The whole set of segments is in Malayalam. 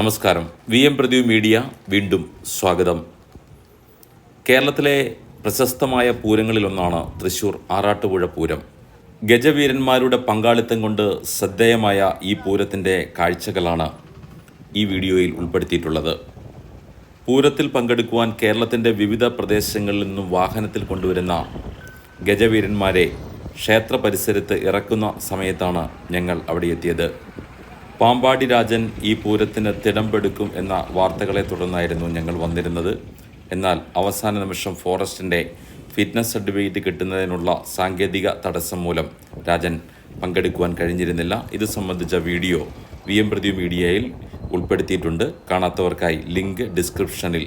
നമസ്കാരം. വി എം പ്രദീപ് മീഡിയ വീണ്ടും സ്വാഗതം. കേരളത്തിലെ പ്രശസ്തമായ പൂരങ്ങളിലൊന്നാണ് തൃശൂർ ആറാട്ടുപുഴ പൂരം. ഗജവീരന്മാരുടെ പങ്കാളിത്തം കൊണ്ട് ശ്രദ്ധേയമായ ഈ പൂരത്തിന്റെ കാഴ്ചകളാണ് ഈ വീഡിയോയിൽ ഉൾപ്പെടുത്തിയിട്ടുള്ളത്. പൂരത്തിൽ പങ്കെടുക്കുവാൻ കേരളത്തിന്റെ വിവിധ പ്രദേശങ്ങളിൽ നിന്നും വാഹനത്തിൽ കൊണ്ടുവരുന്ന ഗജവീരന്മാരെ ക്ഷേത്ര പരിസരത്ത് ഇറക്കുന്ന സമയത്താണ് ഞങ്ങൾ അവിടെ എത്തിയത്. പാമ്പാടി രാജൻ ഈ പൂരത്തിന് തിടമ്പെടുക്കും എന്ന വാർത്തകളെ തുടർന്നായിരുന്നു ഞങ്ങൾ വന്നിരുന്നത്. എന്നാൽ അവസാന നിമിഷം ഫോറസ്റ്റിന്റെ ഫിറ്റ്നസ് സർട്ടിഫിക്കറ്റ് കിട്ടുന്നതിനുള്ള സാങ്കേതിക തടസ്സം മൂലം രാജൻ പങ്കെടുക്കുവാൻ കഴിഞ്ഞിരുന്നില്ല. ഇത് സംബന്ധിച്ച വീഡിയോ വി എം പ്രതി മീഡിയയിൽ ഉൾപ്പെടുത്തിയിട്ടുണ്ട്. കാണാത്തവർക്കായി ലിങ്ക് ഡിസ്ക്രിപ്ഷനിൽ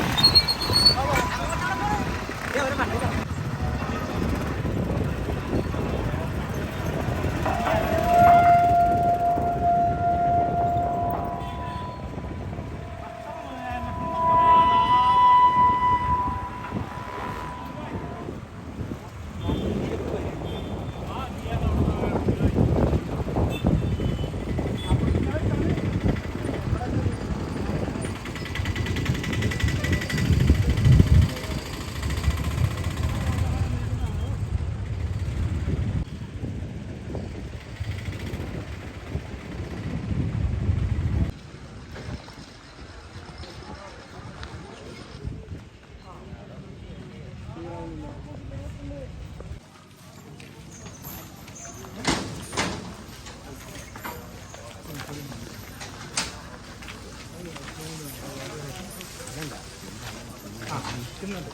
നിൽക്കുന്നുണ്ട്.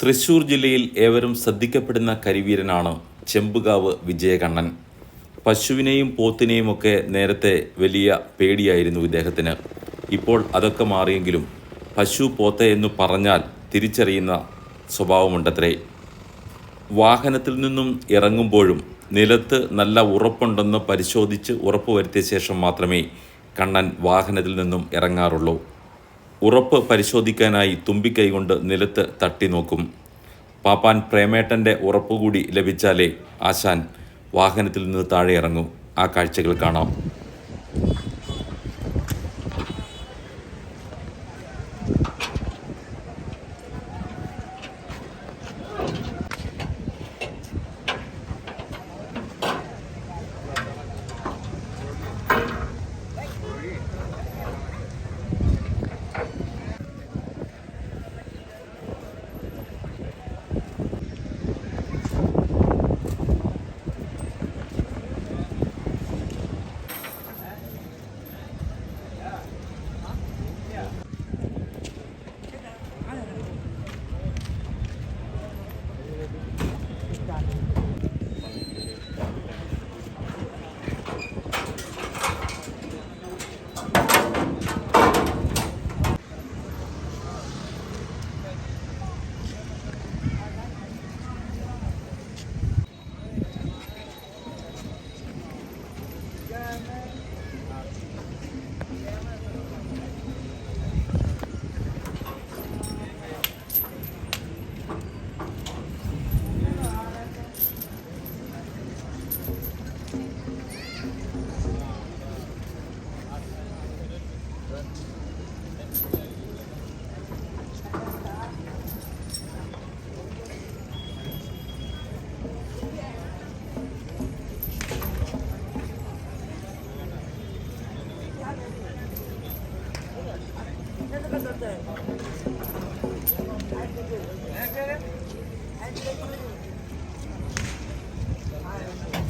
തൃശൂർ ജില്ലയിൽ ഏവരും ശ്രദ്ധിക്കപ്പെടുന്ന കരിവീരനാണ് ചെമ്പുകാവ് വിജയകണ്ണൻ. പശുവിനെയും പോത്തിനെയും ഒക്കെ നേരത്തെ വലിയ പേടിയായിരുന്നു ഇദ്ദേഹത്തിന്. ഇപ്പോൾ അതൊക്കെ മാറിയെങ്കിലും പശു പോത്ത എന്ന് പറഞ്ഞാൽ തിരിച്ചറിയുന്ന സ്വഭാവമുണ്ടത്രേ. വാഹനത്തിൽ നിന്നും ഇറങ്ങുമ്പോഴും നിലത്ത് നല്ല ഉറപ്പുണ്ടെന്ന് പരിശോധിച്ച് ഉറപ്പുവരുത്തിയ ശേഷം മാത്രമേ കണ്ണൻ വാഹനത്തിൽ നിന്നും ഇറങ്ങാറുള്ളൂ. ഉറപ്പ് പരിശോധിക്കാനായി തുമ്പിക്കൈ കൊണ്ട് നിലത്ത് തട്ടി നോക്കും. പാപ്പാൻ പ്രേമേട്ടന്റെ ഉറപ്പുകൂടി ലഭിച്ചാലേ ആശാൻ വാഹനത്തിൽ നിന്ന് താഴെ ഇറങ്ങും. ആ കാഴ്ചകൾ കാണാം. Thank you.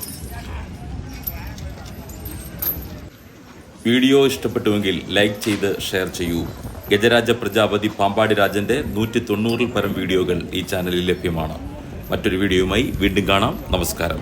വീഡിയോ ഇഷ്ടപ്പെട്ടുവെങ്കിൽ ലൈക്ക് ചെയ്ത് ഷെയർ ചെയ്യൂ. ഗജരാജ പ്രജാപതി പാമ്പാടി രാജന്റെ നൂറ്റി തൊണ്ണൂറിൽ പരം വീഡിയോകൾ ഈ ചാനലിൽ ലഭ്യമാണ്. മറ്റൊരു വീഡിയോയുമായി വീണ്ടും കാണാം. നമസ്കാരം.